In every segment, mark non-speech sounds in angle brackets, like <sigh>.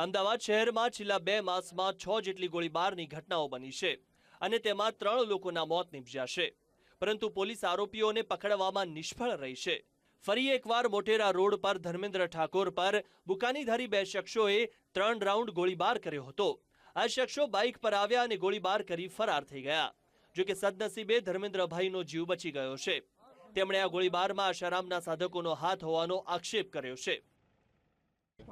અમદાવાદ શહેરમાં છેલ્લા બે માસમાં છ જેટલી ગોળીબારની ઘટનાઓ બની છે અને તેમાં ત્રણ લોકોના મોત નીપજ્યા છે. પરંતુ પોલીસ આરોપીઓને પકડવામાં નિષ્ફળ રહી છે. ફરી એકવાર મોટેરા રોડ પર ધર્મેન્દ્ર ઠાકોર પર બુકાનીધારી બે શખ્સોએ ત્રણ રાઉન્ડ ગોળીબાર કર્યો હતો. આ શખ્સો બાઇક પર આવ્યા અને ગોળીબાર કરી ફરાર થઈ ગયા. જો કે સદનસીબે ધર્મેન્દ્રભાઈનો જીવ બચી ગયો છે. તેમણે આ ગોળીબારમાં આશારામના સાધકોનો હાથ હોવાનો આક્ષેપ કર્યો છે.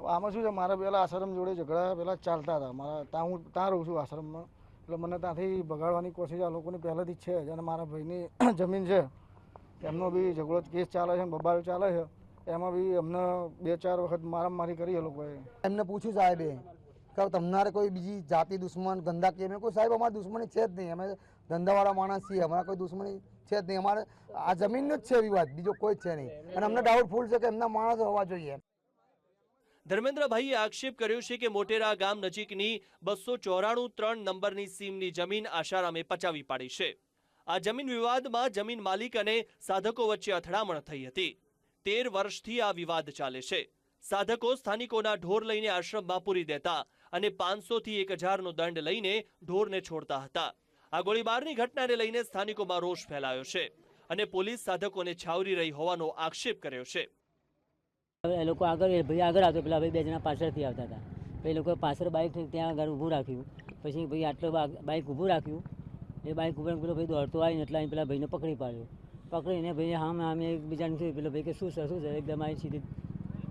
આમાં શું છે, મારા પેલા આશ્રમ જોડે ઝઘડા પેલા ચાલતા હતા. મારા ત્યાં હું ત્યાં રહું છું આશ્રમમાં. એટલે મને ત્યાંથી ભગાડવાની કોશિશ આ લોકોની પહેલેથી જ છે અને મારા ભાઈની <clears throat> જમીન છે. એમનો બી ઝઘડો કેસ ચાલે છે, બબાલ ચાલે છે. એમાં બી અમને બે ચાર વખત મારામારી કરી એ લોકોએ. એમને પૂછ્યું સાહેબે કે તમારે કોઈ બીજી જાતિ દુશ્મન ગંદા કે કોઈ સાહેબ અમારે દુશ્મની છે જ નહીં. અમે ધંધાવાળા માણસ છીએ, અમારા કોઈ દુશ્મની છે જ નહીં. અમારે આ જમીનનો જ છે વિવાદ, બીજો કોઈ જ છે નહીં. અને અમને ડાઉટફુલ છે કે એમના માણસ હોવા જોઈએ. ધર્મેન્દ્રભાઈએ આક્ષેપ કર્યો છે કે મોટેરા ગામ નજીકની બસો ચોરાણું ત્રણ નંબરની સીમની જમીન આશારામે પચાવી પાડી છે. આ જમીન વિવાદમાં જમીન માલિક અને સાધકો વચ્ચે અથડામણ થઈ હતી. તેર વર્ષથી આ વિવાદ ચાલે છે. સાધકો સ્થાનિકોના ઢોર લઈને આશ્રમમાં પૂરી દેતા અને પાંચસોથી એક હજારનો દંડ લઈને ઢોરને છોડતા હતા. આ ગોળીબારની ઘટનાને લઈને સ્થાનિકોમાં રોષ ફેલાયો છે અને પોલીસ સાધકોને છાવરી રહી હોવાનો આક્ષેપ કર્યો છે. એ લોકો આગળ ભાઈ આગળ આવતો પેલા ભાઈ બે જણા પાછળથી આવતા હતા. પછી એ લોકો પાછળ બાઇક ત્યાં આગળ ઊભું રાખ્યું. પછી ભાઈ આટલો બાઇક ઊભું રાખ્યું. એ બાઇક ઉપર પેલો ભાઈ દોડતો આવીને એટલે અહીં પેલા ભાઈને પકડી પાડ્યો. પકડીને ભાઈ હામે હામે એકબીજાને થયું? પેલો ભાઈ કે શું છે શું છે? એકદમ આવી સીધી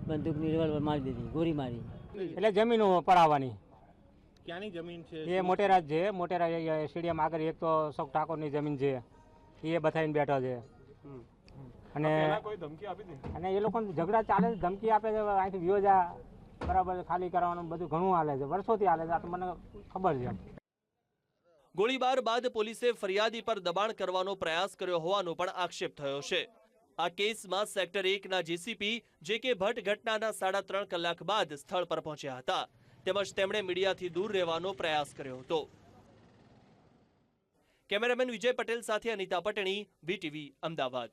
બંદૂકની રિવોલ્વર મારી દીધી ગોળી મારી. એટલે જમીન પડાવવાની ક્યાંની જમીન છે? એ મોટેરાજ છે મોટેરાજ સ્ટેડિયમ આગળ એક તો સૌ ઠાકોરની જમીન છે. એ બતાવીને બેઠો છે. અને કોઈ ધમકી આપી હતી અને એ લોકોને ઝઘડા ચાલે છે ધમકી આપે છે અહીંથી વ્યોજા બરાબર ખાલી કરવાનું બધું ઘણું હાલે છે વર્ષોથી હાલે છે આ તો મને ખબર છે. ગોળીબાર બાદ પોલીસે ફરિયાદી પર દબાણ કરવાનો પ્રયાસ કર્યો હોવાનો પણ આક્ષેપ થયો છે. આ કેસમાં સેક્ટર એકના જેસીપી જે કે ભટ્ટ ઘટનાના સાડા ત્રણ કલાક બાદ સ્થળ પર પહોંચ્યા હતા. તેમજ તેમણે મીડિયાથી દૂર રહેવાનો પ્રયાસ કર્યો હતો. કેમેરામેન વિજય પટેલ સાથે અનિતા પટણી વીટીવી અમદાવાદ.